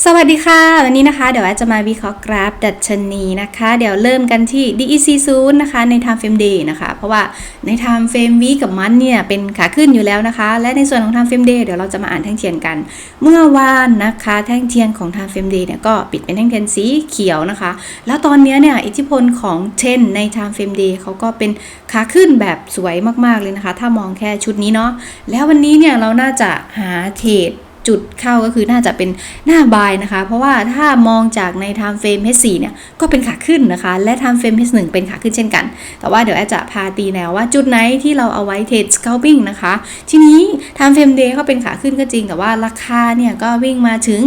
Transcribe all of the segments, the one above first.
สวัสดีค่ะ วันนี้นะคะเดี๋ยวจจะมาวิเคราะห์กราฟดัชนีนะคะ เดี๋ยวเริ่มกันที่ DEC 0นะคะใน Time Frame Day นะคะ เพราะว่าใน Time Frame Week กับมันเนี่ยเป็นขาขึ้นอยู่แล้วนะคะ และในส่วนของ Time Frame Day เดี๋ยวเราจะมาอ่านแท่งเทียนกัน เมื่อวานนะคะแท่งเทียนของ Time Frame Day เนี่ยก็ปิดเป็นแท่งเทียนสีเขียวนะคะ แล้วตอนนี้เนี่ยอิทธิพลของเทนใน Time Frame Day เขาก็เป็นขาขึ้นแบบสวยมากๆเลยนะคะ ถ้ามองแค่ชุดนี้เนาะแล้ววันนี้เนี่ยเราน่าจะหาเทรด จุดเข้าก็คือน่าจะเป็นหน้าบายนะคะ เพราะว่าถ้ามองจากใน time frame H4 เนี่ยก็เป็นขาขึ้นนะคะ และ time frame H1 เป็นขาขึ้นเช่นกัน แต่ว่าเดี๋ยวอดจะพาตีแนวว่าจุดไหนที่เราเอาไว้เทรด scalping นะคะ ทีนี้ time frame day เขาเป็นขาขึ้นก็จริงแต่ว่าราคาเนี่ยก็วิ่งมาถึง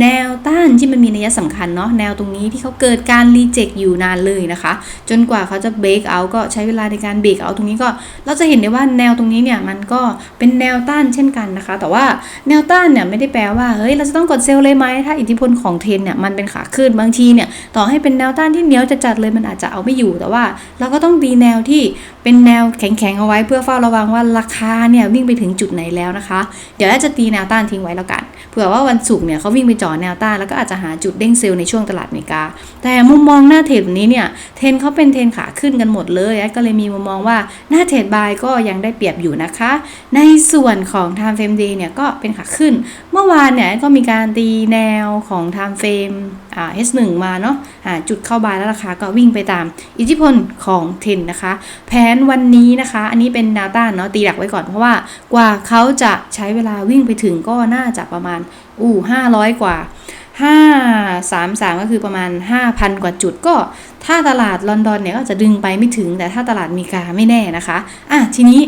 แนวต้านที่มันมีนัยสำคัญเนาะแนวตรงนี้ที่เขาเกิดการรีเจ็คอยู่นานเลยนะคะ จนกว่าเขาจะเบรกเอาก็ใช้เวลาในการเบรกเอาตรงนี้ก็เราจะเห็นได้ว่าแนวตรงนี้เนี่ยมันก็เป็นแนวต้านเช่นกันนะคะ แต่ว่าแนวต้านเนี่ยไม่ได้แปลว่าเฮ้ยเราจะต้องกดเซลล์เลยไหมถ้าอิทธิพลของเทรนเนี่ยมันเป็นขาขึ้นบางทีเนี่ยต่อให้เป็นแนวต้านที่เหนียวจะจัดเลยมันอาจจะเอาไม่อยู่แต่ว่า เราก็ต้องตีแนวที่เป็นแนวแข็งๆเอาไว้เพื่อเฝ้าระวังว่าราคาเนี่ยวิ่งไปถึงจุดไหนแล้วนะคะ เดี๋ยวเราจะตีแนวต้านทิ้งไว้แล้วกันเผื่อว่าวันศุกร์เนี่ยเขาวิ่งไปจ่อแนวต้านแล้วก็อาจจะหาจุดเด้งเซลล์ในช่วงตลาดอเมริกา แต่มุมมองหน้าเทรดนี้เนี่ยเทรนเขาเป็นเทรนขาขึ้นกันหมดเลยก็เลยมีมุมมองว่าหน้าเทรดบายก็ยังได้เปรียบอยู่นะคะ ในส่วนของ time frame day เนี่ยก็เป็นขาขึ้นเมื่อวานเนี่ยก็มีการตีแนวของ time frame อ่า H1 มาเนาะหาจุดเข้าบายแล้วราคาก็วิ่งไปตาม อิทธิพลของเทนนะคะ แผนวันนี้นะคะ อันนี้เป็นแนวต้านเนาะตีดักไว้ก่อนเพราะว่ากว่าเขาจะใช้เวลาวิ่งไปถึงก็น่าจะประมาณอู้500กว่า5 3 3ก็คือประมาณ5,000กว่าจุดก็ ถ้าตลาดลอนดอนเนี่ยก็จะดึงไปไม่ถึง แต่ถ้าตลาดมริกาไม่แน่นะคะอะทีนี้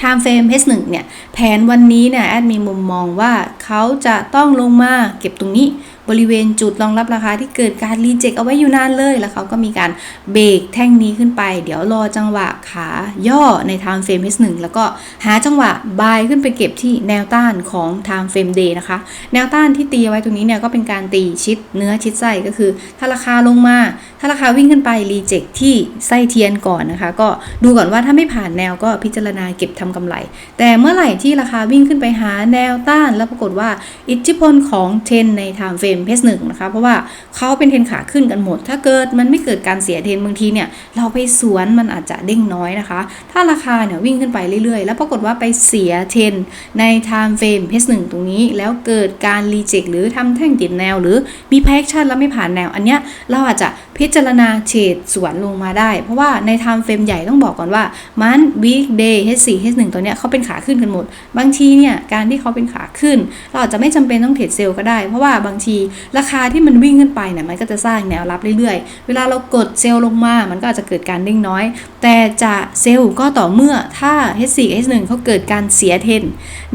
time frame H1 เนี่ยแผนวันนี้เนี่ยแอดมีมุมมองว่าเขาจะต้องลงมาเก็บตรงนี้บริเวณจุดรองรับราคาที่เกิดการรีเจ็คเอาไว้อยู่นานเลย แล้วเขาก็มีการเบรกแท่งนี้ขึ้นไป เดี๋ยวรอจังหวะขาย่อใน time frame H1 แล้วก็หาจังหวะบายขึ้นไปเก็บที่แนวต้านของ time frame day นะคะ แนวต้านที่ตีไว้ตรงนี้เนี่ยก็เป็นการตีชิดเนื้อชิดไส้ก็คือ ถ้าราคาลงมา ถ้าราคาวิ่งขึ้นไปรีเจ็คที่ไส้เทียนก่อนนะคะ ก็ดูก่อนว่าถ้าไม่ผ่านแนวก็พิจารณาเก็บทำกำไร แต่เมื่อไหร่ที่ราคาวิ่งขึ้นไปหาแนวต้าน แล้วปรากฏว่าอิทธิพลของเทนใน time frame เพสหนึ่งนะคะ เพราะว่าเขาเป็นเทนขาขึ้นกันหมด ถ้าเกิดมันไม่เกิดการเสียเทนบางทีเนี่ยเราไปสวนมันอาจจะเด้งน้อยนะคะ ถ้าราคาเนี่ยวิ่งขึ้นไปเรื่อยๆ แล้วปรากฏว่าไปเสียเทนใน time frame เพสหนึ่งตรงนี้แล้วเกิดการรีเจ็คหรือทำแท่งติดแนว หรือมีแพคชั่นแล้วไม่ผ่านแนวอันเนี้ยเราอาจจะพิจจารณาเฉดสวนลงมาได้ เพราะว่าใน time frame ใหญ่ต้องบอกก่อนว่ามัน week day H4 H1 ตัวเนี้ยเขาเป็นขาขึ้นกันหมด บางทีเนี่ยการที่เขาเป็นขาขึ้น เราอาจจะไม่จำเป็นต้องเทรดเซลล์ก็ได้ เพราะว่าบางทีราคาที่มันวิ่งขึ้นไปเนี่ยมันก็จะสร้างแนวรับเรื่อยๆ เวลาเรากดเซลล์ลงมา มันก็อาจจะเกิดการเด้งน้อย แต่จะเซลล์ก็ต่อเมื่อถ้า H4 H1 เขาเกิดการเสียเทน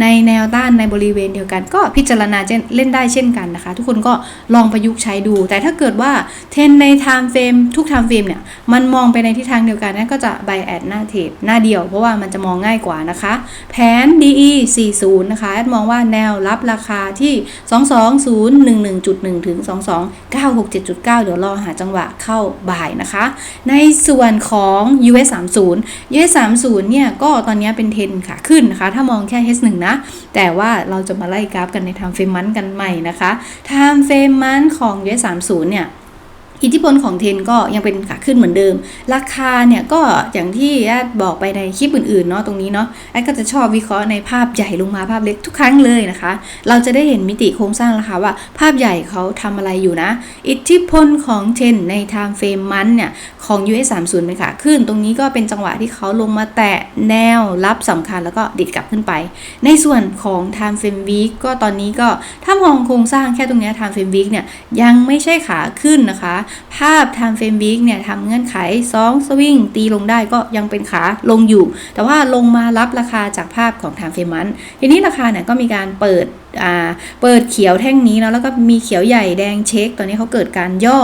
ในแนวต้านในบริเวณเดียวกัน ก็พิจารณาเล่นได้เช่นกันนะคะ ทุกคนก็ลองประยุกต์ใช้ดู แต่ถ้าเกิดว่าเทนใน time frame ทุก time frame เนี่ยมันมองไปในทิศทางเดียวกันนั่นก็จะ buy at หน้าเทรดหน้าเดียว เพราะว่ามันจะมองง่ายกว่านะคะ แผน DE 40 นะคะแอดมองว่าแนวรับราคาที่ 22011.1 ถึง 22967.9 เดี๋ยวรอหาจังหวะเข้าบ่ายนะคะ ในส่วนของ US 30 US 30เนี่ยก็ตอนนี้เป็นเทรนขาขึ้นนะคะ ถ้ามองแค่ H1 นะ แต่ว่าเราจะมาไล่กราฟกันใน time frame month กันใหม่นะคะ time frame month ของ US 30เนี่ย อิทธิพลของเทนก็ยังเป็นขาขึ้นเหมือนเดิม ราคาเนี่ยก็อย่างที่แอดบอกไปในคลิปอื่นๆเนาะตรงนี้เนาะแอดก็จะชอบวิเคราะห์ในภาพใหญ่ลงมาภาพเล็กทุกครั้งเลยนะคะ เราจะได้เห็นมิติโครงสร้างราคาว่า ภาพใหญ่เขาทำอะไรอยู่นะ อิทธิพลของเทนใน time frame มันเนี่ยของ US 30เป็นขาขึ้น ตรงนี้ก็เป็นจังหวะที่เขาลงมาแตะแนวรับสำคัญแล้วก็ดิดกลับขึ้นไป ในส่วนของ time frame week ก็ตอนนี้ก็ถ้ามองโครงสร้างแค่ตรงเนี้ย time frame week เนี่ยยังไม่ใช่ขาขึ้นนะคะภาพ time frame week เนี่ยทำเงื่อนไข2สวิงตีลงได้ก็ยังเป็นขาลงอยู่ แต่ว่าลงมารับราคาจากภาพของ time frame มันทีนี้ราคาเนี่ยก็มีการเปิดเปิดเขียวแท่งนี้แล้วแล้วก็มีเขียวใหญ่แดงเช็ค ตอนนี้เขาเกิดการย่อ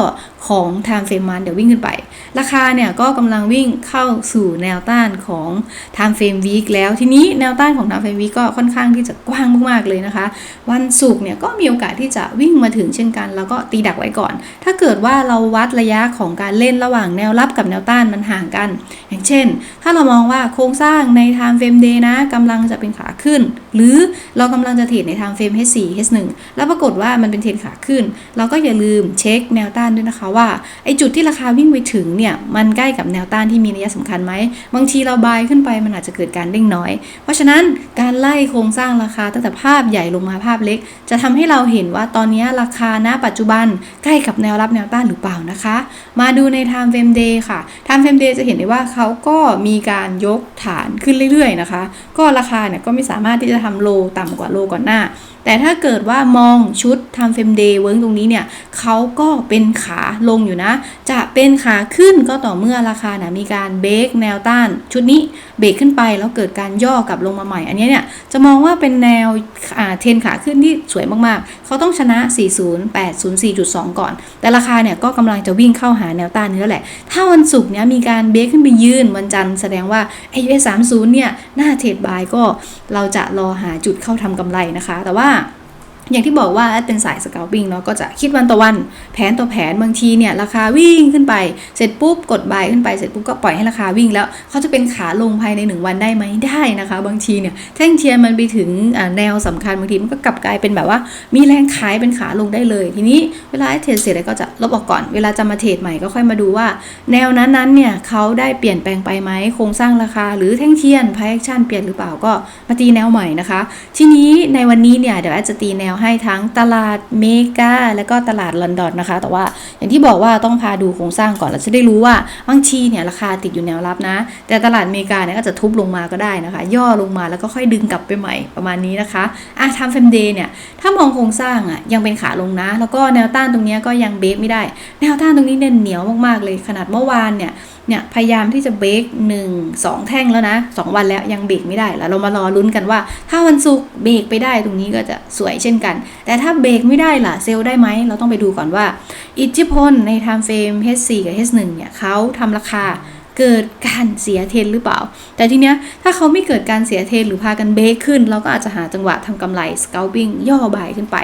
ของ time frame มันเดี๋ยววิ่งขึ้นไป ราคาเนี่ยก็กำลังวิ่งเข้าสู่แนวต้านของ time frame week แล้วทีนี้แนวต้านของ time frame week ก็ค่อนข้างที่จะกว้างมากๆเลยนะคะ วันศุกร์เนี่ยก็มีโอกาสที่จะวิ่งมาถึงเช่นกัน แล้วก็ตีดักไว้ก่อน ถ้าเกิดว่าเราวัดระยะของการเล่นระหว่างแนวรับกับแนวต้านมันห่างกัน อย่างเช่น ถ้าเรามองว่าโครงสร้างใน time frame day นะกำลังจะเป็นขาขึ้น หรือเรากำลังจะเทรดใน time ม์เฟรม H4 H1 แล้วปรากฏว่ามันเป็นเทรนขาขึ้น เราก็อย่าลืมเช็คแนวต้านด้วยนะคะว่าไอจุดที่ราคาวิ่งไปถึงเนี่ยมันใกล้กับแนวต้านที่มีนัยสำคัญไหมบางทีเราบายขึ้นไปมันอาจจะเกิดการเด้งน้อย เพราะฉะนั้นการไล่โครงสร้างราคาตั้งแต่ภาพใหญ่ลงมาภาพเล็ก จะทำให้เราเห็นว่าตอนนี้ราคาณปัจจุบันใกล้กับแนวรับแนวต้านหรือเปล่านะคะ มาดูใน Time Frame Day ค่ะ Time Frame Day จะเห็นได้ว่าเขาก็มีการยกฐานขึ้นเรื่อยๆนะคะ ก็ราคาเนี่ยก็ไม่สามารถที่จะทำโลต่ำกว่าโลก่อนหน้า แต่ถ้าเกิดว่ามองชุด Time Frame Day เวิร์กตรงนี้เนี่ยเขาก็เป็นขาลงอยู่นะ จะเป็นขาขึ้นก็ต่อเมื่อราคานะมีการเบรกแนวต้าน ชุดนี้เบรกขึ้นไปแล้วเกิดการย่อกลับลงมาใหม่ อันนี้เนี่ยจะมองว่าเป็นแนวเทรนขาขึ้นที่สวยมากๆ เขาต้องชนะ 40804.2 ก่อน แต่ราคาเนี่ยก็กำลังจะวิ่งเข้าหาแนวต้านนี้แล้วแหละ ถ้าวันศุกร์เนี่ยมีการเบรกขึ้นไปยืนวันจันทร์แสดงว่า AUS 30เนี่ยหน้าเทรดบายก็เราจะรอหาจุดเข้าทำกำไรนะคะ แต่ว่า อย่างที่บอกว่าแอดเป็นสายสเกลปิ้งเนาะก็จะคิดวันต่อวัน แผนต่อแผนบางทีเนี่ยราคาวิ่งขึ้นไป เสร็จปุ๊บกดบายขึ้นไปเสร็จปุ๊บก็ปล่อยให้ราคาวิ่งแล้วเขาจะเป็นขาลงภายใน 1 วันได้ไหมได้นะคะ บางทีเนี่ยแท่งเทียนมันไปถึงแนวสำคัญบางทีมันก็กลับกลายเป็นแบบว่า มีแรงขายเป็นขาลงได้เลย ทีนี้เวลาเทรดเสร็จแล้วก็จะลบออกก่อนเวลาจะมาเทรดใหม่ก็ค่อยมาดูว่า แนวนั้นๆเนี่ยเขาได้เปลี่ยนแปลงไปไหมโครงสร้างราคา หรือแท่งเทียนพายแอคชั่นเปลี่ยนหรือเปล่าก็มาตีแนวใหม่นะคะ ทีนี้ในวันนี้เนี่ยเดี๋ยวอาจจะตีแนวให้ทั้งตลาดเมกาแล้วก็ตลาดลอนดอนนะคะ แต่ว่าอย่างที่บอกว่าต้องพาดูโครงสร้างก่อนเราจะได้รู้ว่าบางทีเนี่ยราคาติดอยู่แนวรับนะ แต่ตลาดเมกาเนี่ยก็จะทุบลงมาก็ได้นะคะ ย่อลงมาแล้วก็ค่อยดึงกลับไปใหม่ประมาณนี้นะคะอะทำเฟมเดย์เนี่ยถ้ามองโครงสร้างอะยังเป็นขาลงนะ แล้วก็แนวต้านตรงนี้ก็ยังเบรกไม่ได้ แนวต้านตรงนี้เนี่ยเหนียวมากๆเลยขนาดเมื่อวานเนี่ย เนี่ยพยายามที่จะเบรกหนึ่งสองแท่งแล้วนะสองวันแล้วยังเบรกไม่ได้แล้วเรามารอลุ้นกันว่า ถ้าวันศุกร์เบรกไปได้ตรงนี้ก็จะสวยเช่นกัน แต่ถ้าเบรกไม่ได้ล่ะเซลล์ได้ไหมเราต้องไปดูก่อนว่า อิทธิพลในไทม์เฟรม H4 กับ H1 เนี่ยเขาทำราคา เกิดการเสียเทนหรือเปล่า แต่ทีเนี้ยถ้าเขาไม่เกิดการเสียเทนหรือพากันเบรกขึ้น เราก็อาจจะหาจังหวะทำกำไร scalping ย่อบายขึ้นไป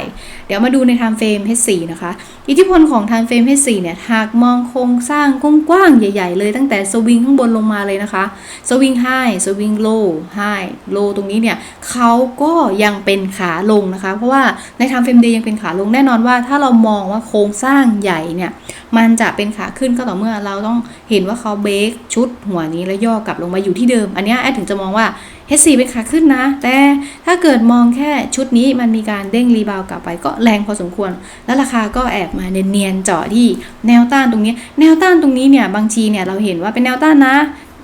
เดี๋ยวมาดูใน time frame H4 นะคะ อิทธิพลของ time frame H4 เนี่ยหากมองโครงสร้างกว้างๆใหญ่ ๆ เลยตั้งแต่สวิงข้างบนลงมาเลยนะคะสวิงไฮสวิงโลไฮโลตรงนี้เนี่ยเขาก็ยังเป็นขาลงนะคะ เพราะว่าใน time frame day ยังเป็นขาลงแน่นอนว่า ถ้าเรามองว่าโครงสร้างใหญ่เนี่ย มันจะเป็นขาขึ้นก็ต่อเมื่อเราต้องเห็นว่าเขาเบรกชุดหัวนี้แล้วย่อกลับลงมาอยู่ที่เดิม อันนี้แอดถึงจะมองว่า H4 เป็นขาขึ้นนะ แต่ถ้าเกิดมองแค่ชุดนี้มันมีการเด้งรีบาวกลับไปก็แรงพอสมควร แล้วราคาก็แอบมาเนียนๆเจาะที่แนวต้านตรงนี้ แนวต้านตรงนี้เนี่ยบางทีเนี่ยเราเห็นว่าเป็นแนวต้านนะ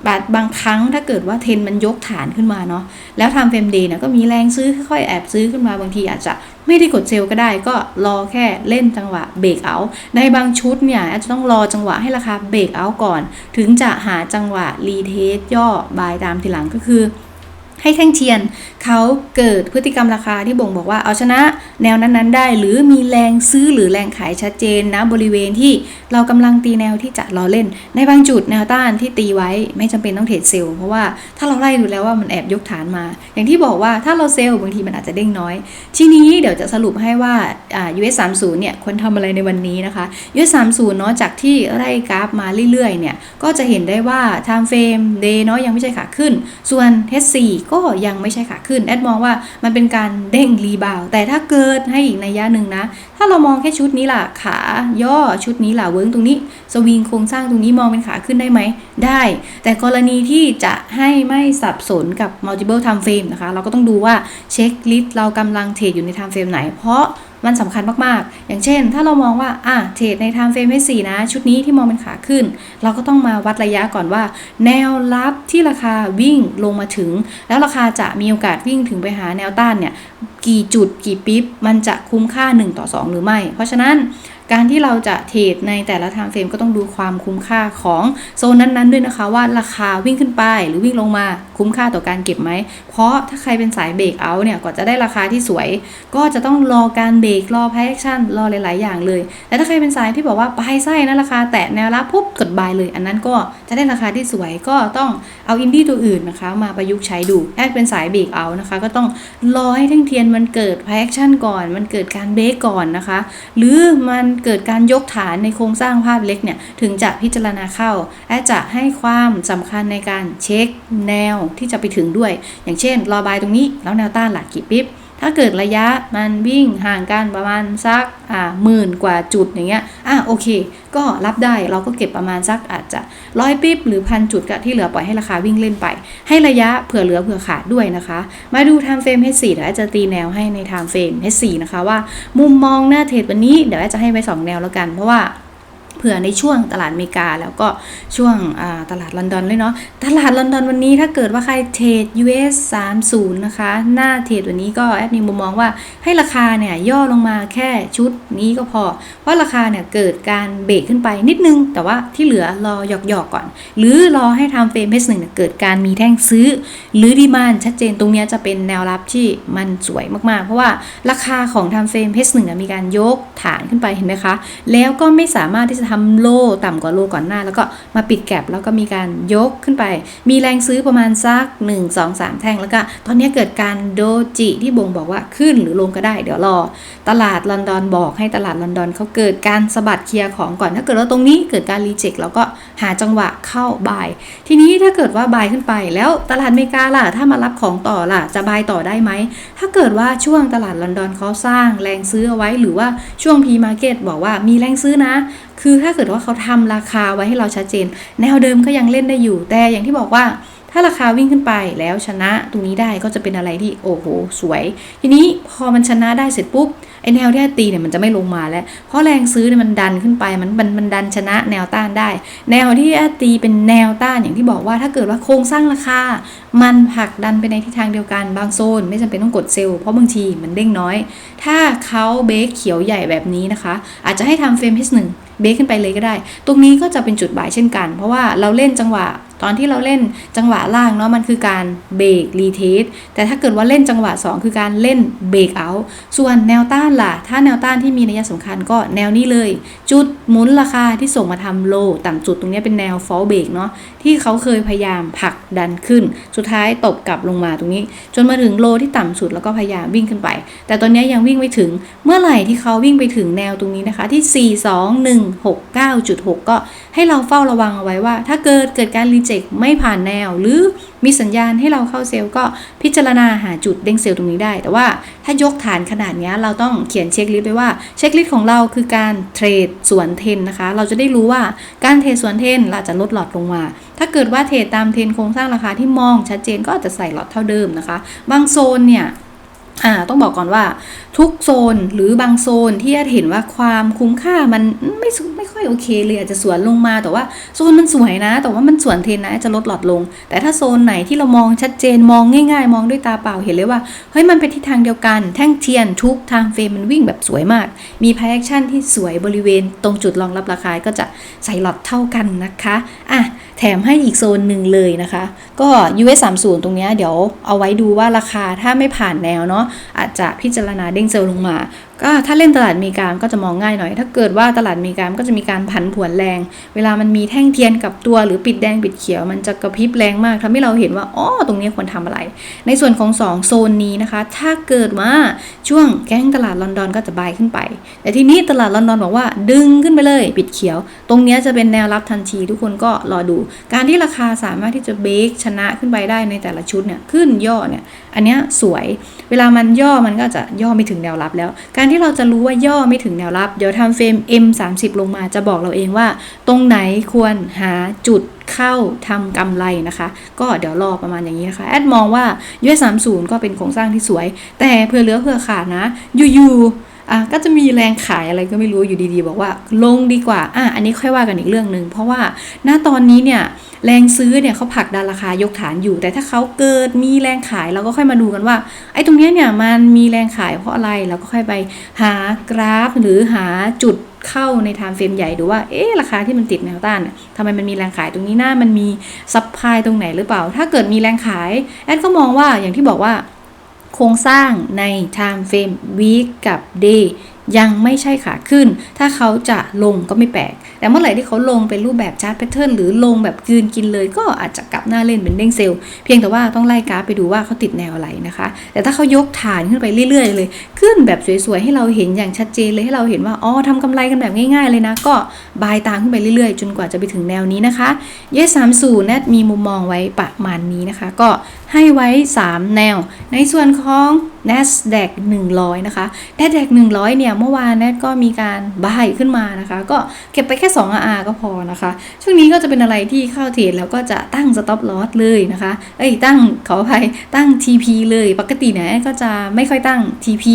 บาทบางครั้งถ้าเกิดว่าเทนมันยกฐานขึ้นมาเนาะแล้วทำเฟมเดย์เนี่ยก็มีแรงซื้อค่อยๆแอบซื้อขึ้นมาบางทีอาจจะไม่ได้กดเซลล์ก็ได้ ก็รอแค่เล่นจังหวะเบรกเอาในบางชุดเนี่ยอาจจะต้องรอจังหวะให้ราคาเบรกเอาก่อน ถึงจะหาจังหวะรีเทสย่อบายตามทีหลังก็คือ ให้แท่งเทียนเขาเกิดพฤติกรรมราคาที่บ่งบอกว่าเอาชนะแนวนั้นๆ ได้ หรือมีแรงซื้อหรือแรงขายชัดเจนนะบริเวณที่เรากำลังตีแนวที่จะรอเล่น ในบางจุดแนวต้านที่ตีไว้ไม่จำเป็นต้องเทรดเซลล์เพราะว่าถ้าเราไล่ดูแล้วว่ามันแอบยกฐานมา อย่างที่บอกว่าถ้าเราเซลล์บางทีมันอาจจะเด้งน้อย ทีนี้เดี๋ยวจะสรุปให้ว่าอ่า US 30เนี่ยควรทำอะไรในวันนี้นะคะ US 30เนาะจากที่ไล่กราฟมาเรื่อยๆเนี่ยก็จะเห็นได้ว่า time frame day เนาะยังไม่ใช่ขาขึ้น ส่วน H4 ก็ยังไม่ใช่ขาขึ้น แอดมองว่ามันเป็นการเด้งรีบาวแต่ถ้าเกิดให้อีกในยะหนึ่งนะ ถ้าเรามองแค่ชุดนี้ล่ะ ขาย่อชุดนี้ล่ะเวิร์กตรงนี้ สวิงโครงสร้างตรงนี้มองเป็นขาขึ้นได้ไหม ได้ แต่กรณีที่จะให้ไม่สับสนกับ multiple time frame นะคะ เราก็ต้องดูว่าเช็คลิสต์เรากำลังเทรดอยู่ใน time frame ไหน เพราะมันสำคัญมากๆ อย่างเช่น ถ้าเรามองว่าอะเทรดในไทม์เฟรมที่สี่นะ ชุดนี้ที่มองเป็นขาขึ้น เราก็ต้องมาวัดระยะก่อนว่า แนวรับที่ราคาวิ่งลงมาถึง แล้วราคาจะมีโอกาสวิ่งถึงไปหาแนวต้านเนี่ยกี่จุดกี่ปิ๊บมันจะคุ้มค่า 1 ต่อ 2 หรือไม่ เพราะฉะนั้น การที่เราจะเทรดในแต่ละทางเฟรมก็ต้องดูความคุ้มค่าของโซนนั้นๆด้วยนะคะ ว่าราคาวิ่งขึ้นไปหรือวิ่งลงมาคุ้มค่าต่อการเก็บไหม เพราะถ้าใครเป็นสายเบรกเอาเนี่ยกว่าจะได้ราคาที่สวย ก็จะต้องรอการเบรกรอ price action รอหลาย ๆ อย่างเลยแต่ถ้าใครเป็นสายที่บอกว่าบายไส้นะราคาแตะแนวรับปุ๊บกดบายเลย อันนั้นก็จะได้ราคาที่สวยก็ต้องเอาอินดี้ตัวอื่นนะคะ มาประยุกต์ใช้ดูแอดเป็นสายเบรกเอานะคะ ก็ต้องรอให้แท่งเทียนมันเกิด price action ก่อน มันเกิดการเบรกก่อนนะคะ หรือมันเกิดการยกฐานในโครงสร้างภาพเล็กเนี่ยถึงจะพิจารณาเข้า และจะให้ความสำคัญในการเช็คแนวที่จะไปถึงด้วย อย่างเช่นรอบายตรงนี้ แล้วแนวต้านหลักกี่ปิ๊บ ถ้าเกิดระยะมันวิ่งห่างกันประมาณสักอ่าหมื่นกว่าจุดอย่างเงี้ยอะโอเค ก็รับได้เราก็เก็บประมาณสักอาจจะร้อยปิ๊บหรือพันจุดก็ที่เหลือปล่อยให้ราคาวิ่งเล่นไป ให้ระยะเผื่อเหลือเผื่อขาดด้วยนะคะ มาดู time frame H4 เดี๋ยวอาจจะตีแนวให้ใน time frame H4 นะคะว่า มุมมองหน้าเทรดวันนี้เดี๋ยวอาจจะให้ไวสองแนวแล้วกันเพราะว่า เผื่อในช่วงตลาดอเมริกา แล้วก็ช่วงตลาดลอนดอนเลยเนาะตลาดลอนดอนวันนี้ถ้าเกิดว่าใครเทรด US 30 นะคะ หน้าเทรดวันนี้ก็แอดมีมุมมองว่าให้ราคาเนี่ยย่อลงมาแค่ชุดนี้ก็พอเพราะราคาเนี่ยเกิดการเบรกขึ้นไปนิดนึง แต่ว่าที่เหลือรอหยอกๆกก่อน หรือรอให้ทำเฟรม H1 เนี่ยเกิดการมีแท่งซื้อ หรือดีมานชัดเจนตรงเนี้ยจะเป็นแนวรับที่มันสวยมากๆ เพราะว่าราคาของทำเฟรม H1 เนี่ยมีการยกฐานขึ้นไปเห็นไหมคะ แล้วก็ไม่สามารถที่จะทำโลต่ำกว่าโลก่อนหน้า แล้วก็มาปิดแก็บแล้วก็มีการยกขึ้นไป มีแรงซื้อประมาณสัก 1 2 3 แท่ง แล้วก็ตอนนี้เกิดการโดจิที่บ่งบอกว่าขึ้นหรือลงก็ได้ เดี๋ยวรอ ตลาดลอนดอนบอกให้ตลาดลอนดอนเขาเกิดการสะบัดเคลียร์ของก่อน ถ้าเกิดว่าตรงนี้เกิดการรีเจ็คเราก็หาจังหวะเข้าบาย ทีนี้ถ้าเกิดว่าบายขึ้นไป แล้วตลาดอเมริกาล่ะ ถ้ามารับของต่อล่ะ จะบายต่อได้ไหม ถ้าเกิดว่าช่วงตลาดลอนดอนเขาสร้างแรงซื้อเอาไว้ หรือว่าช่วงพีมาร์เก็ตบอกว่ามีแรงซื้อนะ คือถ้าเกิดว่าเขาทำราคาไว้ให้เราชัดเจน แนวเดิมก็ยังเล่นได้อยู่ แต่อย่างที่บอกว่าถ้าราคาวิ่งขึ้นไปแล้วชนะตรงนี้ได้ก็จะเป็นอะไรที่โอ้โหสวย ทีนี้พอมันชนะได้เสร็จปุ๊บไอแนวที่ตีเนี่ยมันจะไม่ลงมาแล้ว เพราะแรงซื้อเนี่ยมันดันขึ้นไปมันมันมันดันชนะแนวต้านได้ แนวที่ตีเป็นแนวต้านอย่างที่บอกว่าถ้าเกิดว่าโครงสร้างราคา มันผลักดันไปในทิศทางเดียวกันบางโซน ไม่จำเป็นต้องกดเซลล์เพราะบางทีมันเด้งน้อย ถ้าเขาเบรกเขียวใหญ่แบบนี้นะคะ อาจจะให้ทำเฟรม H1 เบรกขึ้นไปเลยก็ได้ ตรงนี้ก็จะเป็นจุดบ่ายเช่นกัน เพราะว่าเราเล่นจังหวะ ตอนที่เราเล่นจังหวะล่างเนาะมันคือการเบรกรีเทสแต่ถ้าเกิดว่าเล่นจังหวะ 2 คือการเล่นเบรกเอาส่วนแนวต้านล่ะ ถ้าแนวต้านที่มีนัยสำคัญก็แนวนี้เลย จุดหมุนราคาที่ส่งมาทำโลต่ำจุดตรงนี้เป็นแนวฟอลเบรกเนาะที่เขาเคยพยายามผลักดันขึ้น สุดท้ายตบกลับลงมาตรงนี้ จนมาถึงโลที่ต่ำสุดแล้วก็พยายามวิ่งขึ้นไป แต่ตอนนี้ยังวิ่งไม่ถึงเมื่อไหร่ที่เขาวิ่งไปถึงแนวตรงนี้นะคะที่ 4 2 1 6 9.6 ก็ให้เราเฝ้าระวังเอาไว้ว่า ถ้าเกิดเกิดการรีเจ็คไม่ผ่านแนว หรือมีสัญญาณให้เราเข้าเซลล์ก็พิจารณาหาจุดเด้งเซลล์ตรงนี้ได้ แต่ว่าถ้ายกฐานขนาดนี้เราต้องเขียนเช็คลิสต์ไว้ว่าเช็คลิสต์ของเราคือการเทรดสวนเทนนะคะ เราจะได้รู้ว่าการเทรดสวนเทนเราจะลดหลอดลงมา ถ้าเกิดว่าเทรดตามเทนโครงสร้างราคาที่มองชัดเจนก็อาจจะใส่หลอดเท่าเดิมนะคะ บางโซนเนี่ย อ่าต้องบอกก่อนว่าทุกโซนหรือบางโซนที่เห็นว่าความคุ้มค่ามันไม่ไม่ค่อยโอเคเลยอาจจะสวนลงมาแต่ว่าโซนมันสวยนะ แต่ว่ามันสวนเทนนะจะลดหลอดลง แต่ถ้าโซนไหนที่เรามองชัดเจนมองง่าย ๆ มองด้วยตาเปล่าเห็นเลยว่าเฮ้ยมันเป็นทิศทางเดียวกัน แท่งเทียนทุกทางเฟรมมันวิ่งแบบสวยมาก มีพายแอคชั่นที่สวยบริเวณตรงจุดรองรับราคาก็จะใส่หลอดเท่ากันนะคะอะ แถมให้อีกโซนหนึ่งเลยนะคะ ก็ US 30ตรงนี้เดี๋ยวเอาไว้ดูว่าราคาถ้าไม่ผ่านแนวเนาะอาจจะพิจารณาเด้งเซลล์ลงมาก็ถ้าเล่นตลาดมริการก็จะมองง่ายหน่อย ถ้าเกิดว่าตลาดมริการก็จะมีการผันผวนแรง เวลามันมีแท่งเทียนกับตัวหรือปิดแดงปิดเขียว มันจะกระพริบแรงมากทำให้เราเห็นว่าอ๋อตรงนี้ควรทำอะไร ในส่วนของ 2 โซนนี้นะคะ ถ้าเกิดว่าช่วงแก๊งตลาดลอนดอนก็จะบายขึ้นไป แต่ทีนี้ตลาดลอนดอนบอกว่าดึงขึ้นไปเลย ปิดเขียว ตรงนี้จะเป็นแนวรับทันที ทุกคนก็รอดู การที่ราคาสามารถที่จะเบรกชนะขึ้นไปได้ในแต่ละชุดเนี่ยขึ้นย่อเนี่ยอันนี้สวย เวลามันย่อมันก็จะย่อไม่ถึงแนวรับแล้วการที่เราจะรู้ว่าย่อไม่ถึงแนวรับ เดี๋ยวทำเฟรม M 3 0ลงมาจะบอกเราเองว่า ตรงไหนควรหาจุดเข้าทำกำไรนะคะ ก็เดี๋ยวรอประมาณอย่างนี้นะคะ แอดมองว่า US 30ก็เป็นโครงสร้างที่สวย แต่เพื่อเลือเพื่อขาดนะ อยู่ๆ อะก็จะมีแรงขายอะไรก็ไม่รู้อยู่ดีๆ บอกว่าลงดีกว่าอะอันนี้ค่อยว่ากันอีกเรื่องหนึ่งเพราะว่าณตอนนี้เนี่ยแรงซื้อเนี่ยเขาผลักดันราคายกฐานอยู่ แต่ถ้าเขาเกิดมีแรงขายเราก็ค่อยมาดูกันว่าไอ้ตรงเนี้ยเนี่ยมันมีแรงขายเพราะอะไรเราก็ค่อยไปหากราฟหรือหาจุดเข้าในไทม์เฟรมใหญ่ดูว่า เอ๊ะ ราคาที่มันติดแนวต้านทำไมมันมีแรงขายตรงนี้หน้ามันมีซับพลายตรงไหนหรือเปล่า ถ้าเกิดมีแรงขาย แอดก็มองว่าอย่างที่บอกว่า โครงสร้างใน time frame week กับ day ยังไม่ใช่ขาขึ้น ถ้าเขาจะลงก็ไม่แปลก แต่เมื่อไหร่ที่เขาลงเป็นรูปแบบชาร์ตแพทเทิร์นหรือลงแบบกืนกินเลย ก็อาจจะกลับหน้าเล่นเป็นเด้งเซลล์ เพียงแต่ว่าต้องไล่กราฟไปดูว่าเขาติดแนวอะไรนะคะ แต่ถ้าเขายกฐานขึ้นไปเรื่อยๆ เลย ขึ้นแบบสวยๆ ให้เราเห็นอย่างชัดเจนเลยให้เราเห็นว่า อ๋อทำกำไรกันแบบง่ายๆ เลยนะ ก็บายตามขึ้นไปเรื่อยๆ จนกว่าจะไปถึงแนวนี้นะคะ เยสามสูแนทมีมุมมองไว้ประมาณนี้นะคะ ก็ให้ไว้ 3 แนว ในส่วนของ NASDAQ 100 นะคะ NASDAQ 100 เนี่ย เมื่อวานแนทก็มีการบ่ายขึ้นมานะคะ ก็เก็บไปแค่2 RR ก็พอนะคะ ช่วงนี้ก็จะเป็นอะไรที่เข้าเทรดแล้วก็จะตั้ง stop loss เลยนะคะ เอ้ย ตั้งขออภัยตั้ง TP เลย ปกติเนี่ยก็จะไม่ค่อยตั้ง TP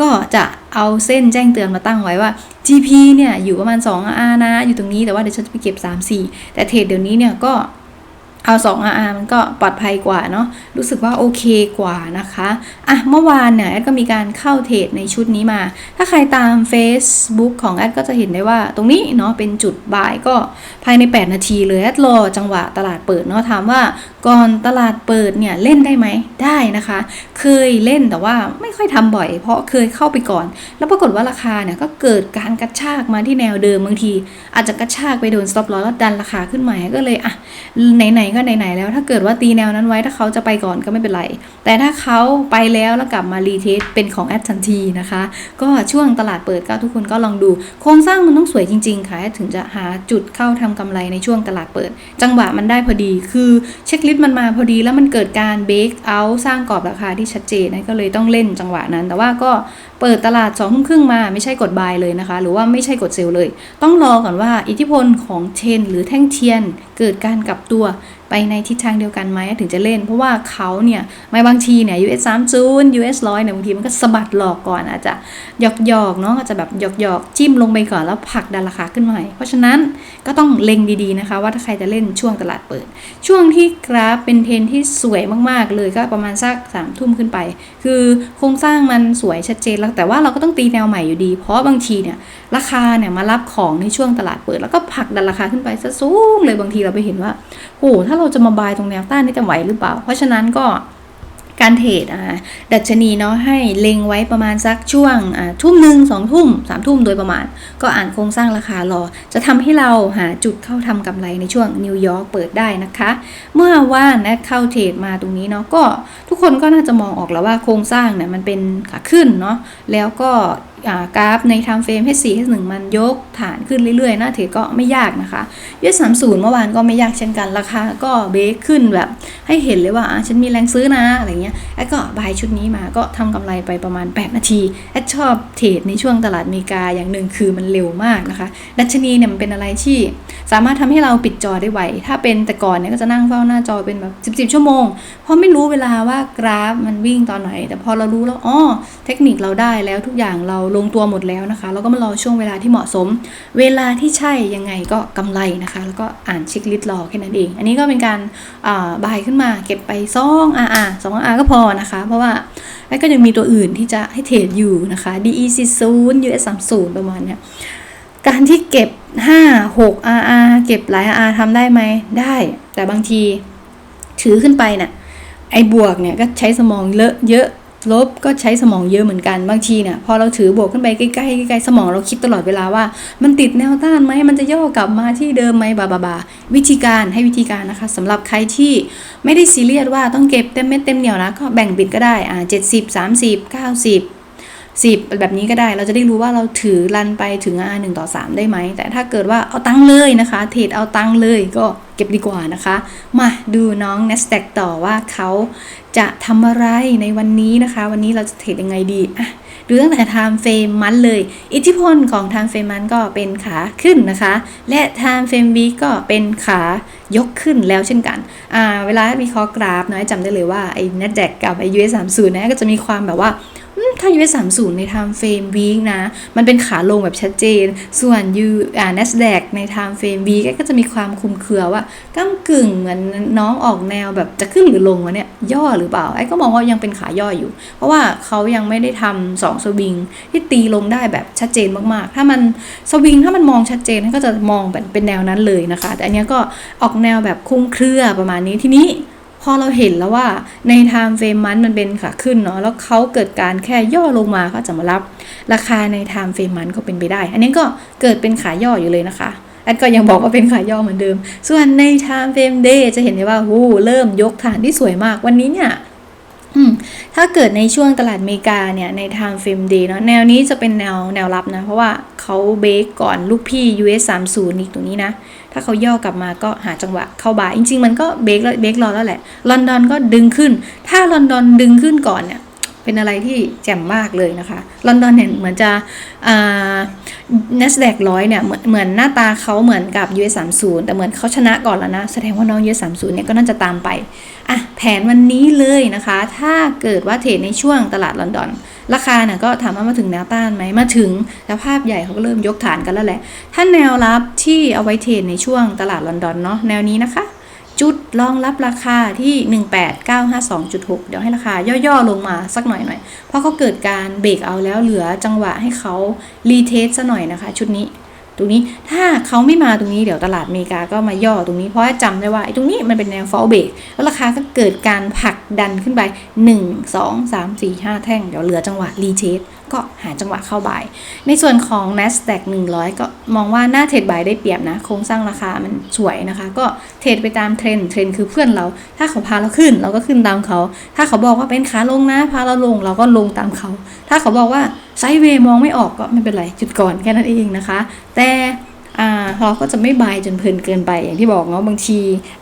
ก็จะเอาเส้นแจ้งเตือนมาตั้งไว้ว่า GP เนี่ย อยู่ประมาณ2 RR นะ อยู่ตรงนี้แต่ว่าเดี๋ยวฉันจะไปเก็บ 3 4 แต่เทรดเดี๋ยวนี้เนี่ยก็ เอา2 RR มันก็ปลอดภัยกว่าเนาะรู้สึกว่าโอเคกว่านะคะอะเมื่อวานเนี่ยแอดก็มีการเข้าเทรดในชุดนี้มา ถ้าใครตาม Facebook ของแอดก็จะเห็นได้ว่าตรงนี้เนาะเป็นจุดบ่ายก็ภายใน 8 นาทีเลยแอดรอจังหวะตลาดเปิดเนาะถามว่า ก่อนตลาดเปิดเนี่ยเล่นได้ไหมได้นะคะ เคยเล่นแต่ว่าไม่ค่อยทำบ่อย เพราะเคยเข้าไปก่อน แล้วปรากฏว่าราคาเนี่ยก็เกิดการกระชากมาที่แนวเดิมบางที อาจจะกระชากไปโดน stop loss แล้วดันราคาขึ้นมาก็เลยอะไหนๆก็ไหนๆแล้วถ้าเกิดว่าตีแนวนั้นไว้ถ้าเขาจะไปก่อนก็ไม่เป็นไร แต่ถ้าเขาไปแล้วแล้วกลับมารีเทสเป็นของแอดทันทีนะคะ ก็ช่วงตลาดเปิดก็ทุกคนก็ลองดู โครงสร้างมันต้องสวยจริง ๆ ค่ะถึงจะหาจุดเข้าทำกำไรในช่วงตลาดเปิด จังหวะมันได้พอดีคือเช็คลิสดมันมาพอดีแล้วมันเกิดการเบรกเอาสร้างกรอบราคาที่ชัดเจนนะก็เลยต้องเล่นจังหวะนั้น แต่ว่าก็เปิดตลาด2องทุ่มครึ่งมาไม่ใช่กดบายเลยนะคะ หรือว่าไม่ใช่กดเซลเลย ต้องรอก่อนว่าอิทธิพลของเชน หรือแท่งเทียน เกิดการกลับตัวไปในทิศทางเดียวกันไหมถึงจะเล่น เพราะว่าเขาเนี่ยไม่บางทีเนี่ย US 30 US 100เนี่ยบางทีมันก็สะบัดหลอกก่อนอาจจะหยอกหยอกเนาะอาจจะแบบหยอกหยอกจิ้มลงไปก่อนแล้วผลักดันราคาขึ้นมาใหม่เพราะฉะนั้นก็ต้องเล็งดีๆนะคะ ว่าถ้าใครจะเล่นช่วงตลาดเปิด ช่วงที่กราฟเป็นเทรนที่สวยมากๆเลยก็ประมาณสักสามทุ่มขึ้นไป คือโครงสร้างมันสวยชัดเจนแล้วแต่ว่าเราก็ต้องตีแนวใหม่อยู่ดี เพราะบางทีเนี่ยราคาเนี่ยมารับของในช่วงตลาดเปิด แล้วก็ผลักดันราคาขึ้นไปซะสูงเลยบางทีเราไปเห็นว่าโอ้ถ้าเราจะมาบายตรงแนวต้านนี่จะไหวหรือเปล่า เพราะฉะนั้นก็ การเทรดอ่าดัชนีเนาะให้เล็งไว้ประมาณสักช่วงอ่าทุ่มหนึ่งสองทุ่มสามทุ่มโดยประมาณ ก็อ่านโครงสร้างราคารอ จะทำให้เราหาจุดเข้าทำกำไรในช่วงนิวยอร์กเปิดได้นะคะ เมื่อว่านนะเข้าเทรดมาตรงนี้เนาะก็ทุกคนก็น่าจะมองออกแล้วว่าโครงสร้างเนี่ยมันเป็นขาขึ้นเนาะแล้วก็ กราฟใน time frame H4 H1 มันยกฐานขึ้นเรื่อยๆน้าเทรดก็ไม่ยากนะคะ US 30 เมื่อวานก็ไม่ยากเช่นกันราคาก็เบรกขึ้นแบบให้เห็นเลยว่าอะฉันมีแรงซื้อนะอะไรเงี้ยแอดก็บายชุดนี้มาก็ทำกำไรไปประมาณ 8 นาทีแอดชอบเทรดในช่วงตลาดอเมริกาอย่างหนึ่งคือมันเร็วมากนะคะ ดัชนีเนี่ยมันเป็นอะไรที่ สามารถทำให้เราปิดจอได้ไวถ้าเป็นแต่ก่อนเนี่ยก็จะนั่งเฝ้าหน้าจอเป็นแบบ 10ๆชั่วโมง เพราะไม่รู้เวลาว่ากราฟมันวิ่งตอนไหน แต่พอเรารู้แล้วอ๋อเทคนิคเราได้แล้วทุกอย่างเราลงตัวหมดแล้วนะคะ เราก็มารอช่วงเวลาที่เหมาะสม เวลาที่ใช่ยังไงก็กำไรนะคะ แล้วก็อ่านเช็คลิสต์รอแค่นั้นเอง อันนี้ก็เป็นการบายขึ้นมาเก็บไปซองอาอาสองอาก็พอนะคะ เพราะว่าแล้วก็ยังมีตัวอื่นที่จะให้เทรดอยู่นะคะ DEC 0 US 3 0ประมาณเนี้ยการที่เก็บ 5 6 RR เก็บหลาย RR ทำได้ไหมได้ แต่บางทีถือขึ้นไปเนี่ย อ้บวกเนี่ยก็ใช้สมองเลอะเยอะลบก็ใช้สมองเยอะเหมือนกันบางทีเนี่ยพอเราถือบวกขึ้นไปใกล้ๆใกล้ๆสมองเราคิดตลอดเวลาว่า มันติดแนวต้านไหมมันจะย่อกลับมาที่เดิมไหมบาบาบาวิธีการให้วิธีการนะคะสำหรับใครที่ไม่ได้ซีเรียสว่าต้องเก็บเต็มเม็ดเต็มเหนียวนะก็แบ่งบิดก็ได้อ่า70 30 90 10แบบนี้ก็ได้เราจะได้รู้ว่าเราถือรันไปถึง R 1ต่อ3ได้ไหมแต่ถ้าเกิดว่าเอาตังเลยนะคะเทรดเอาตังเลยก็ เก็บดีกว่านะคะ มาดูน้อง n a s d a q ต่อว่าเขาจะทำอะไรในวันนี้นะคะ วันนี้เราจะเทรดยังไงดีอะดูตั้งแต่ time frame มันเลย อิทธิพลของ time frame มันก็เป็นขาขึ้นนะคะ และ time frame week ก็เป็นขายกขึ้นแล้วเช่นกันอ่าเวลาวิเคราะห์กราฟนะจำได้เลยว่าไอ้ n a s d a q กับไอ้ US 30นะก็จะมีความแบบว่า ถ้า US 30ใน time frame week นะ มันเป็นขาลงแบบชัดเจน ส่วน U อ่า NASDAQ ใน time frame week ก็จะมีความคุมเครือว่าก้ากึ่งเหมือนน้องออกแนวแบบจะขึ้นหรือลงวะเนี่ย ย่อหรือเปล่า ไอ้ก็มองว่ายังเป็นขาย่ออยู่ เพราะว่าเขายังไม่ได้ทำสองสวิงที่ตีลงได้แบบชัดเจนมากๆ ถ้ามันสวิงถ้ามันมองชัดเจนก็จะมองแบบเป็นแนวนั้นเลยนะคะ แต่อันนี้ก็ออกแนวแบบคุมเครือประมาณนี้ทีนี้ อเราเห็นแล้วว่าในไทม์เฟรมมันมันเป็นขาขึ้นเนาะแล้วเขาเกิดการแค่ย่อลงมาก็จะมารับ ราคาในไทม์เฟรมมันก็เป็นไปได้ อันนี้ก็เกิดเป็นขาย่ออยู่เลยนะคะแอดก็ยังบอกว่าเป็นขาย่อเหมือนเดิม ส่วนใน time frame day จะเห็นได้ว่าโอ้เริ่มยกฐานที่สวยมากวันนี้เนี่ย ถ้าเกิดในช่วงตลาดอเมริกาเนี่ยในทางฟิล์มดีเนาะแนวนี้จะเป็นแนวแนวรับนะ เพราะว่าเขาเบรกก่อนลูกพี่ US 30อีกตรงนี้นะ ถ้าเขาย่อกลับมาก็หาจังหวะเข้าบ่ายจริง ๆ มันก็เบรกแล้วเบรกรอแล้วแหละลอนดอนก็ดึงขึ้น ถ้าลอนดอนดึงขึ้นก่อนเนี่ย เป็นอะไรที่แจ่มมากเลยนะคะ ลอนดอนเนี่ยเหมือนจะอ่า NASDAQ ร้อยเนี่ยเหมือนเหมือนหน้าตาเขาเหมือนกับ US 30แต่เหมือนเขาชนะก่อนแล้วนะ แสดงว่าน้อง US 30เนี่ยก็น่าจะตามไปอะแผนวันนี้เลยนะคะ ถ้าเกิดว่าเทรดในช่วงตลาดลอนดอน ราคาเนี่ยก็ถามว่ามาถึงแนวต้านไหมมาถึงแล้วภาพใหญ่เขาก็เริ่มยกฐานกันแล้วแหละ ถ้าแนวรับที่เอาไว้เทรดในช่วงตลาดลอนดอนเนาะแนวนี้นะคะ จุดรองรับราคาที่ 18952.6 เดี๋ยวให้ราคาย่อๆลงมาสักหน่อยหน่อย เพราะเขาเกิดการเบรกเอาแล้วเหลือจังหวะให้เขารีเทสซะหน่อยนะคะ ชุดนี้ ตรงนี้ถ้าเขาไม่มาตรงนี้เดี๋ยวตลาดอเมริกาก็มาย่อตรงนี้เพราะว่าจำได้ว่าไอ้ตรงนี้มันเป็นแนว fall break แล้วราคาก็เกิดการผลักดันขึ้นไป 1 2 3 4 5 แท่ง เดี๋ยวเหลือจังหวะรีเทส ก็หาจังหวะเข้าบาย ในส่วนของ NASDAQ 100 ก็มองว่าหน้าเทรดบายได้เปรียบนะ โครงสร้างราคามันสวยนะคะ ก็เทรดไปตามเทรนด์เทรนด์คือเพื่อนเรา ถ้าเขาพาเราขึ้น เราก็ขึ้นตามเขา ถ้าเขาบอกว่าเป็นขาลงนะ พาเราลงเราก็ลงตามเขา ถ้าเขาบอกว่าไซด์เวย์มองไม่ออกก็ไม่เป็นไรจุดก่อนแค่นั้นเองนะคะ แต่ อ่าเราก็จะไม่บายจนเพลินเกินไปอย่างที่บอกเนาะบางที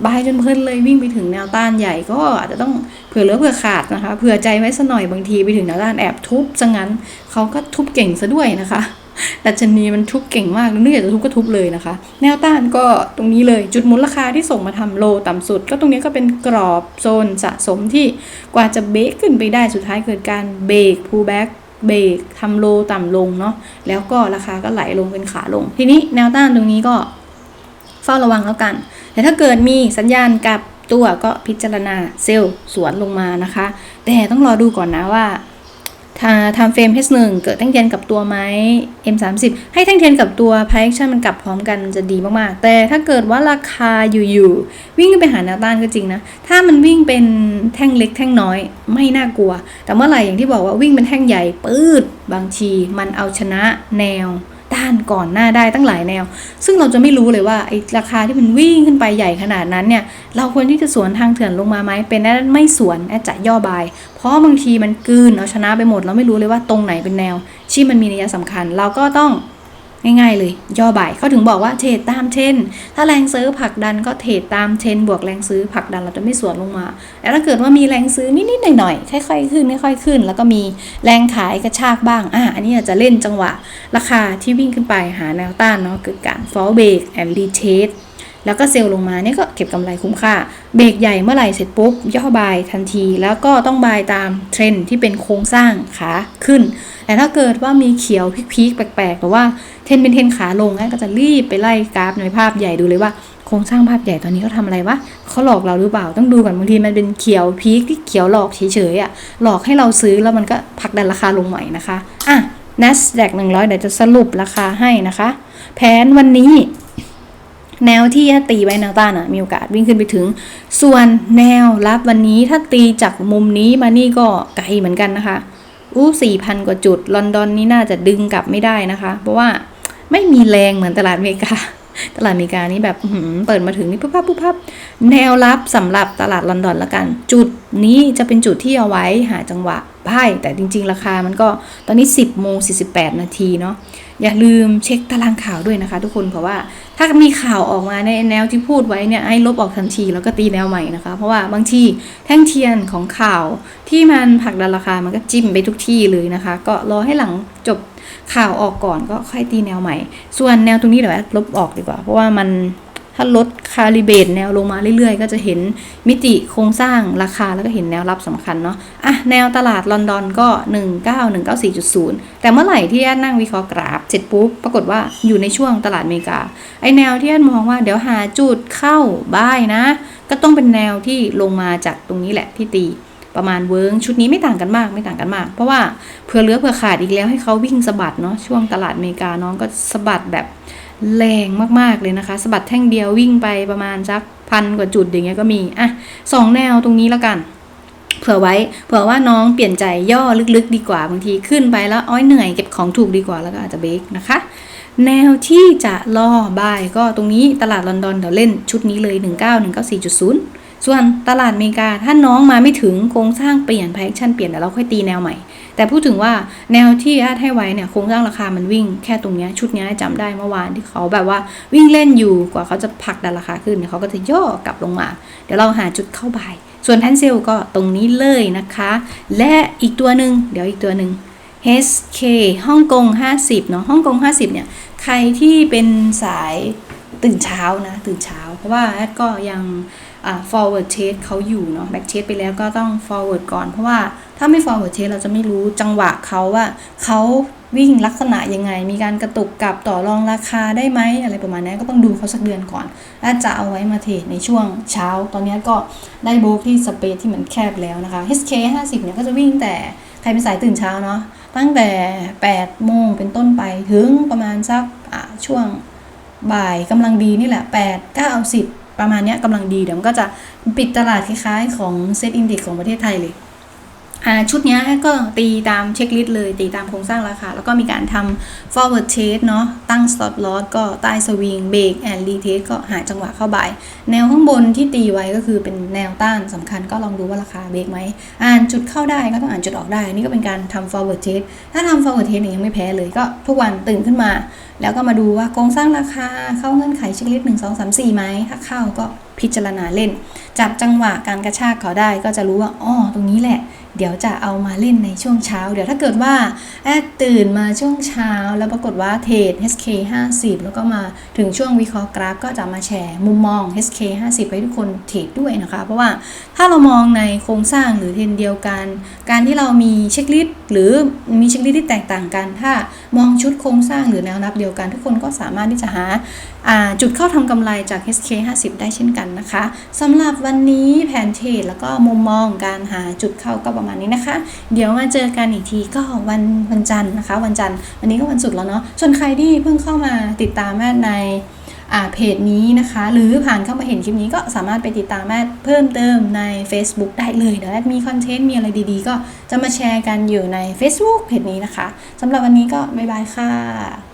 บายจนเพลินเลยวิ่งไปถึงแนวต้านใหญ่ก็อาจจะต้องเผื่อเหลือเผื่อขาดนะคะเผื่อใจไว้สักหน่อยบางทีไปถึงแนวต้านแอบทุบซะงั้นเขาก็ทุบเก่งซะด้วยนะคะแต่ชนีมันทุบเก่งมากนึกอยากจะทุบก็ทุบเลยนะคะ แนวต้านก็ตรงนี้เลยจุดมุนราคาที่ส่งมาทำโลต่ำสุด ก็ตรงนี้ก็เป็นกรอบโซนสะสมที่กว่าจะเบรกขึ้นไปได้สุดท้ายเกิดการเบรก pull back เบรกทำโลต่ำลงเนาะแล้วก็ราคาก็ไหลลงเป็นขาลง ทีนี้แนวต้านตรงนี้ก็เฝ้าระวังแล้วกัน แต่ถ้าเกิดมีสัญญาณกลับตัวก็พิจารณาเซลล์สวนลงมานะคะ แต่ต้องรอดูก่อนนะว่า ถ้าทำเฟรม H1 เกิดแท่งเทียนกับตัวไหม M30 ให้แท่งเทียนกับตัว p r o j e c t i o n มันกลับพร้อมกันจะดีมากๆ แต่ถ้าเกิดว่าราคาอยู่ๆ วิ่งไปหาแนวต้านก็จริงนะ ถ้ามันวิ่งเป็นแท่งเล็กแท่งน้อยไม่น่ากลัว แต่เมื่อไหร่อย่างที่บอกว่าวิ่งเป็นแท่งใหญ่ปืดบางทีมันเอาชนะแนวานก่อนหน้าได้ตั้งหลายแนว ซึ่งเราจะไม่รู้เลยว่าไอ้ราคาที่มันวิ่งขึ้นไปใหญ่ขนาดนั้นเนี่ยเราควรที่จะสวนทางเถื่อนลงมาไหมเป็นแอดไม่สวนแอดจะย่อบาย เพราะบางทีมันกืนเอาชนะไปหมดเราไม่รู้เลยว่าตรงไหนเป็นแนวที่มันมีนัยสำคัญ เราก็ต้อง ง่ายๆเลย ย่อบ่ายเขาถึงบอกว่าเทรดตามเทรนถ้าแรงซื้อผักดันก็เทรดตามเทรนบวกแรงซื้อผักดันเราจะไม่สวนลงมาแต่ถ้าเกิดว่ามีแรงซื้อนิดๆหน่อยๆค่อยๆขึ้นค่อยๆขึ้น แล้วก็มีแรงขายกระชากบ้างอะอันนี้อาจจะเล่นจังหวะ ราคาที่วิ่งขึ้นไปหาแนวต้านเนาะเกิดการ fall break and retest แล้วก็เซลล์ลงมาเนี่ยก็เก็บกำไรคุ้มค่า เบรกใหญ่เมื่อไหร่เสร็จปุ๊บ ย่อบายทันที แล้วก็ต้องบายตามเทรนที่เป็นโครงสร้างขาขึ้น แต่ถ้าเกิดว่ามีเขียวพีคๆแปลกๆหรือว่า เทนเป็นเทนขาลงนก็จะรีบไปไล่กราฟในภาพใหญ่ดูเลยว่าโครงสร้างภาพใหญ่ตอนนี้เขาทำอะไรวะเขาหลอกเราหรือเปล่าต้องดูก่อนบางทีมันเป็นเขียวพีคที่เขียวหลอกเฉยๆอะหลอกให้เราซื้อแล้วมันก็ผักดันราคาลงใหม่นะคะอะ NASDAQ 100 เดี๋ยวจะสรุปราคาให้นะคะ แผนวันนี้ แนวที่ตีไว้แนวต้านอะมีโอกาสวิ่งขึ้นไปถึง ส่วนแนวรับวันนี้ถ้าตีจากมุมนี้มานี่ก็ไกลเหมือนกันนะคะอู้สี่พันกว่าจุด ลอนดอนนี่น่าจะดึงกลับไม่ได้นะคะ เพราะว่า ไม่มีแรงเหมือนตลาดอเมริกา ตลาดอเมริกานี่แบบเปิดมาถึงนี่ปุ๊บปั๊บปุ๊บปั๊บแนวรับสำหรับตลาดลอนดอนละกัน จุดนี้จะเป็นจุดที่เอาไว้หาจังหวะไพ่แต่จริง ๆ ราคามันก็ตอนนี้ 10โมง48 นาทีเนาะอย่าลืมเช็คตารางข่าวด้วยนะคะ ทุกคนเพราะว่าถ้ามีข่าวออกมาในแนวที่พูดไว้เนี่ยให้ลบออกทันทีแล้วก็ตีแนวใหม่นะคะ เพราะว่าบางทีแท่งเทียนของข่าวที่มันผลักดันราคามันก็จิ้มไปทุกที่เลยนะคะ ก็รอให้หลังจบ ข่าวออกก่อนก็ค่อยตีแนวใหม่ ส่วนแนวตรงนี้เดี๋ยวลบออกดีกว่า เพราะว่ามันถ้าลดคาลิเบตแนวลงมาเรื่อยๆ ก็จะเห็นมิติโครงสร้างราคาแล้วก็เห็นแนวรับสำคัญเนาะอะแนวตลาดลอนดอนก็ 19194.0 แต่เมื่อไหร่ที่แอดนั่งวิเคราะห์กราฟเสร็จปุ๊บปรากฏว่าอยู่ในช่วงตลาดอเมริกา ไอแนวที่แอดมองว่าเดี๋ยวหาจุดเข้าบ้ายนะ ก็ต้องเป็นแนวที่ลงมาจากตรงนี้แหละที่ตี ประมาณเวิร์งชุดนี้ไม่ต่างกันมากไม่ต่างกันมาก เพราะว่าเผื่อเลือเผื่อขาดอีกแล้วให้เขาวิ่งสะบัดเนาะช่วงตลาดอเมริกาน้องก็สะบัดแบบแรงมากๆเลยนะคะสะบัดแท่งเดียววิ่งไปประมาณสักพันกว่าจุดอย่างเงี้ยก็มีอะสองแนวตรงนี้แล้วกันเผื่อไว้เผื่อว่าน้องเปลี่ยนใจย่อลึกๆ ดีกว่าบางทีขึ้นไปแล้วอ้อยเหนื่อยเก็บของถูกดีกว่าแล้วก็อาจจะเบรกนะคะ แนวที่จะล่อบายก็ตรงนี้ตลาดลอนดอนเดี๋ยวเล่นชุดนี้เลย 19 194.0 ส่วนตลาดอเมริกาถ้าน้องมาไม่ถึงโครงสร้างเปลี่ยนไพ action เปลี่ยนแล้วเราค่อยตีแนวใหม่ แต่พูดถึงว่าแนวที่อาให้ไว้เนี่ยโครงสร้างราคามันวิ่งแค่ตรงเนี้ยชุดนี้ยจำได้เมื่อวานที่เขาแบบว่าวิ่งเล่นอยู่กว่าเขาจะผลักดันราคาขึ้นเนี่ยเขาก็จะย่อกลับลงมา เดี๋ยวเราหาจุดเข้าบ่ายส่วนแทนเซลก็ตรงนี้เลยนะคะ และอีกตัวหนึ่งเดี๋ยวอีกตัวหนึ่ง HK ฮ่องกง 50 เนาะฮ่องกง 50 เนี่ย ใครที่เป็นสายตื่นเช้านะ ตื่นเช้า เพราะว่าแอดก็ยัง forward trade เขาอยู่เนาะ back trade ไปแล้วก็ต้อง forward ก่อน เพราะว่าถ้าไม่ forward trade เราจะไม่รู้จังหวะเขาว่าเขาวิ่งลักษณะยังไง มีการกระตุกกลับต่อรองราคาได้ไหมอะไรประมาณนี้ก็ต้องดูเขาสักเดือนก่อนแอดจะเอาไว้มาเทรดในช่วงเช้า ตอนนี้ก็ได้โบกที่สเปซที่มันแคบแล้วนะคะ HK 50เนี่ยก็จะวิ่งแต่ใครเป็นสายตื่นเช้าเนาะ ตั้งแต่8โมงเป็นต้นไปถึงประมาณสักอะช่วงบ่ายกำลังดีนี่แหละ 8 9 10 ประมาณนี้กำลังดีเดี๋ยวมันก็จะปิดตลาดคล้ายๆของเซ็ตอินดิของประเทศไทยเลย ชุดนี้ก็ตีตามเช็คลิสต์เลย ตีตามโครงสร้างราคา แล้วก็มีการทำ forward trade เนาะตั้ง stop loss ก็ใต้สวิงเบรกแอนด์รีเทสก็หาจังหวะเข้าบ่าย แนวข้างบนที่ตีไว้ก็คือเป็นแนวต้านสำคัญก็ลองดูว่าราคาเบรกไหมอ่านจุดเข้าได้ก็ต้องอ่านจุดออกได้ นี่ก็เป็นการทำ forward trade ถ้าทำ forward trade เนี่ยยังไม่แพ้เลยก็ทุกวันตื่นขึ้นมา แล้วก็มาดูว่าโครงสร้างราคาเข้าเงื่อนไขเช็คลิสต์หนึ่งสองสามสี่ไหมถ้าเข้าก็พิจารณาเล่น จับจังหวะการกระชากเขาได้ก็จะรู้ว่าอ๋อตรงนี้แหละ เดี๋ยวจะเอามาเล่นในช่วงเช้า เดี๋ยวถ้าเกิดว่าแอดตื่นมาช่วงเช้า แล้วปรากฏว่าเทรด HK 50 แล้วก็มาถึงช่วงวิเคราะห์กราฟ ก็จะมาแชร์มุมมอง HK 50 ให้ทุกคนเทรดด้วยนะคะ เพราะว่าถ้าเรามองในโครงสร้างหรือเทรนเดียวกัน การที่เรามีเช็คลิสต์หรือมีเช็คลิสต์ที่แตกต่างกัน ถ้ามองชุดโครงสร้างหรือแนวรับเดียวกัน ทุกคนก็สามารถที่จะหาาจุดเข้าทำกำไรจาก HK 50 ได้เช่นกันนะคะสำหรับวันนี้แผนเทรดแล้วก็มุมมองการหาจุดเข้าก็ประมาณนี้นะคะ เดี๋ยวมาเจอกันอีกทีก็วันวันจันทร์นะคะ วันจันทร์วันนี้ก็วันศุกร์แล้วเนาะส่วนใครที่เพิ่งเข้ามาติดตามแม่ในอ่าเพจนี้นะคะ หรือผ่านเข้ามาเห็นคลิปนี้ก็สามารถไปติดตามแม่เพิ่มเติมใน Facebook ได้เลยเดี๋ยวแอดมีคอนเทนต์มีอะไรดีๆ ก็จะมาแชร์กันอยู่ใน Facebook เพจนี้นะคะสำหรับวันนี้ก็บ๊ายบายค่ะ